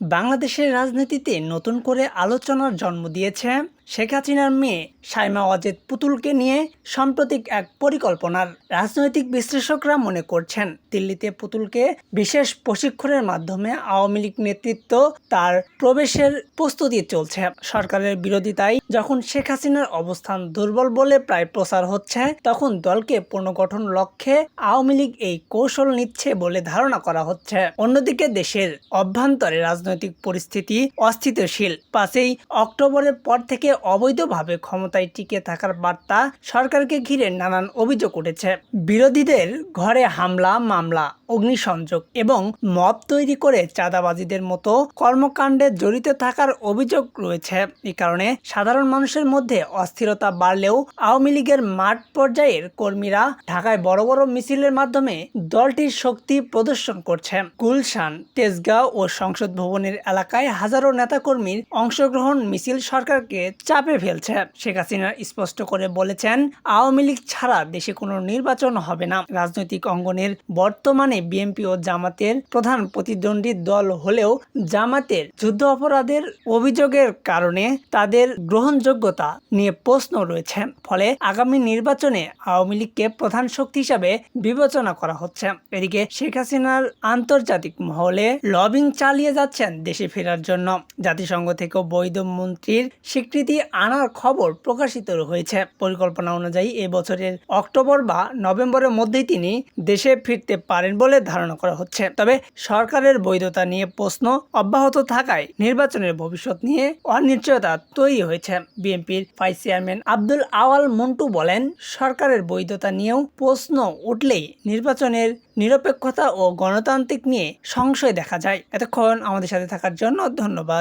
বাংলাদেশের রাজনীতিতে নতুন করে আলোচনার জন্ম দিয়েছে। শেখ হাসিনার মেয়ে সাইমা ওয়াজেদ পুতুলকে নিয়ে সাম্প্রতিক এক পরিকল্পনার রাজনৈতিক বিশ্লেষকরা মনে করছেন। দিল্লিতে পুতুলকে বিশেষ প্রশিক্ষণের মাধ্যমে আওয়ামী লীগ নেতৃত্ব তার প্রবেশের প্রস্তুতি চলছে। সরকারের বিরোধিতায় যখন শেখ হাসিনার অবস্থান দুর্বল বলে প্রায় প্রচার হচ্ছে, তখন দলকে পুনর্গঠন লক্ষ্যে আওয়ামী লীগ এই কৌশল নিচ্ছে বলে ধারণা করা হচ্ছে। অন্যদিকে দেশের অভ্যন্তরে রাজনৈতিক পরিস্থিতি অস্থিতিশীল। পাঁচই অক্টোবরের পর থেকে অবৈধভাবে ক্ষমতায় টিকে থাকার বার্তা সরকারকে ঘিরে নানান অভিযোগ উঠেছে। বিরোধীদের ঘরে হামলা, মামলা, অগ্নিসংযোগ এবং মব তৈরি করে চাঁদাবাজিদের মতো কর্মকাণ্ডে জড়িত থাকার অভিযোগ রয়েছে। এই কারণে সাধারণ মানুষের মধ্যে অস্থিরতা বাড়লেও আওয়ামী লীগের মাঠ পর্যায়ের কর্মীরা ঢাকায় বড় বড় মিছিলের মাধ্যমে দলটির শক্তি প্রদর্শন করছে। গুলশান, তেজগাঁও ও সংসদ ভবনের এলাকায় হাজারো নেতাকর্মীর অংশগ্রহণ মিছিল সরকারকে চাপে ফেলছে শেখ হাসিনা স্পষ্ট করে বলেছেন, আওয়ামী লীগ ছাড়া দেশে কোনো নির্বাচন হবে না। রাজনৈতিক অঙ্গনের বর্তমানে বিএনপি ও জামাতের প্রধান প্রতিদ্বন্দ্বী দল হলেও জামাতের যুদ্ধ অপরাধের অভিযোগের কারণে তাদের গ্রহণযোগ্যতা নিয়ে প্রশ্ন রয়েছে। ফলে আগামী নির্বাচনে আওয়ামী লীগকে প্রধান শক্তি হিসাবে বিবেচনা করা হচ্ছে। এদিকে শেখ হাসিনার আন্তর্জাতিক মহলে লবিং চালিয়ে যাচ্ছেন দেশে ফেরার জন্য। জাতিসংঘ থেকেও বৈধ মন্ত্রীর স্বীকৃতি আনার খবর প্রকাশিত হয়েছে। পরিকল্পনা অনুযায়ী এ বছরের অক্টোবর বা নভেম্বরের মধ্যেই তিনি দেশে ফিরতে পারেন বলে ধারণা করা হচ্ছে। তবে সরকারের বৈধতা নিয়ে প্রশ্ন অব্যাহত থাকায় নির্বাচনের ভবিষ্যৎ নিয়ে অনিশ্চয়তা তৈরি হয়েছে। বিএনপির ভাইস চেয়ারম্যান আব্দুল আওয়াল মন্টু বলেন, সরকারের বৈধতা নিয়েও প্রশ্ন উঠলেই নির্বাচনের নিরপেক্ষতা ও গণতান্ত্রিক নিয়ে সংশয় দেখা যায়। এতক্ষণ আমাদের সাথে থাকার জন্য ধন্যবাদ।